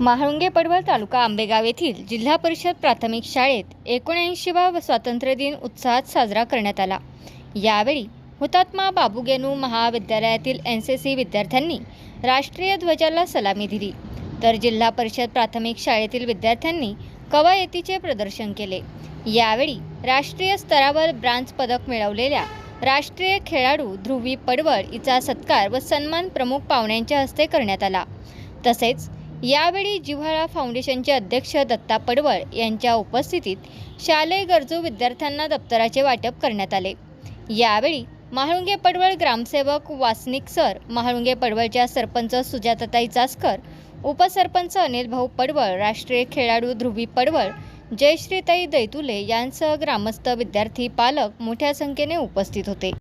महाळुंगे पडवळ तालुका आंबेगाव येथील जिल्हा परिषद प्राथमिक शाळेत एकोणऐंशीवा स्वातंत्र्य दिन उत्साहात साजरा करण्यात आला. यावेळी हुतात्मा बाबूगेनू महाविद्यालयातील एन सी सी विद्यार्थ्यांनी राष्ट्रीय ध्वजाला सलामी दिली. तर जिल्हा परिषद प्राथमिक शाळेतील विद्यार्थ्यांनी कवायतीचे प्रदर्शन केले. यावेळी राष्ट्रीय स्तरावर ब्रांज पदक मिळवलेल्या राष्ट्रीय खेळाडू ध्रुवी पडवळ हिचा सत्कार व सन्मान प्रमुख पाहुण्यांच्या हस्ते करण्यात आला. तसेच यावेळी जिव्हाळा फाउंडेशनचे अध्यक्ष दत्ता पडवळ यांच्या उपस्थितीत शालेय गरजू विद्यार्थ्यांना दप्तराचे वाटप करण्यात आले. यावेळी महाळुंगे पडवळ ग्रामसेवक वासनिक सर महाळुंगे पडवळच्या सरपंच सुजाताताई चासकर उपसरपंच अनिल भाऊ पडवळ राष्ट्रीय खेळाडू ध्रुवी पडवळ जयश्रीताई दैतुले यांसह ग्रामस्थ विद्यार्थी पालक मोठ्या संख्येने उपस्थित होते.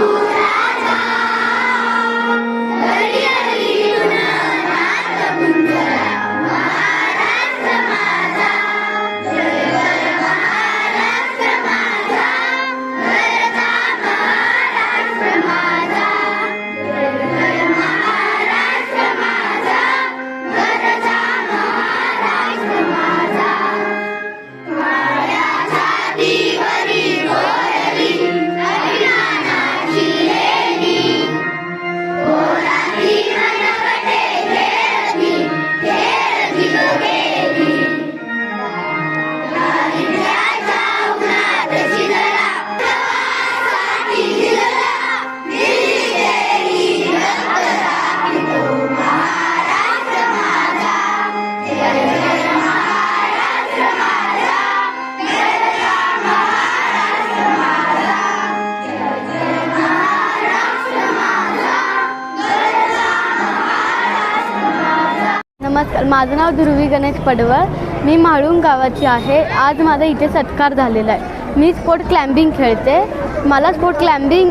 Ooh, la, la. नमस्कार माझं नाव ध्रुवी गणेश पडवळ. मी म्हाळुंग गावाची आहे. आज माझा इथे सत्कार झालेला आहे. मी स्पोर्ट क्लाइम्बिंग खेळते. मला स्पोर्ट क्लाइम्बिंग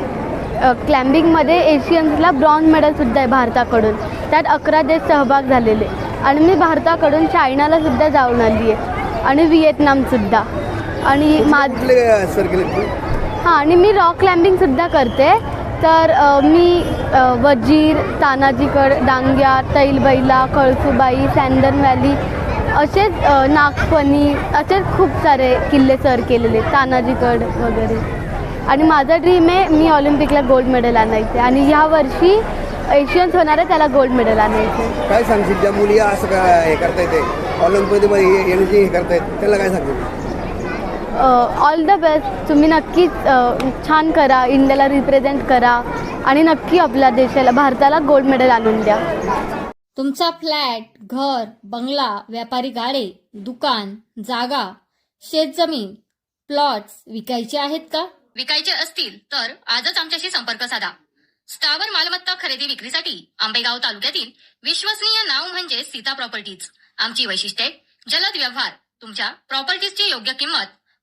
क्लाइम्बिंगमध्ये एशियन्सला ब्रॉन्झ मेडलसुद्धा आहे भारताकडून. त्यात अकरा देश सहभाग झालेले. आणि मी भारताकडून चायनाला सुद्धा जाऊन आली आहे. आणि व्हिएतनामसुद्धा आणि माझ हां आणि मी रॉक क्लाइम्बिंगसुद्धा करते. तर मी वजीर तानाजीकड डांग्या तैलबैला कळसुबाई सँडन व्हॅली असेच नागपणी असेच खूप सारे किल्ले सर केलेले तानाजीकड वगैरे. आणि माझा ड्रीम आहे मी ऑलिम्पिकला गोल्ड मेडल आणायचे. आणि ह्या वर्षी एशियन्स होणार आहे त्याला गोल्ड मेडल आणायचे. काय सांगशील? ज्या मुली असं काय हे करता येते ऑलिम्पिकमध्ये येण्याची हे करतायत त्याला काय सांगशील? ऑल द बेस्ट तुम्ही नक्कीच छान करा इंडियाला रिप्रेझेंट करा आणि नक्की आपल्या देशाला भारताला गोल्ड मेडल आणून द्या. तुमचा फ्लॅट घर बंगला व्यापारी गाडे दुकान जागा शेतजमीन प्लॉट्स विकायचे आहेत का? विकायचे असतील तर आजच आमच्याशी संपर्क साधा. स्थावर मालमत्ता खरेदी विक्रीसाठी आंबेगाव तालुक्यातील विश्वसनीय नाव म्हणजे सीता प्रॉपर्टीज. आमची वैशिष्ट्ये जलद व्यवहार तुमच्या प्रॉपर्टीजची योग्य किंमत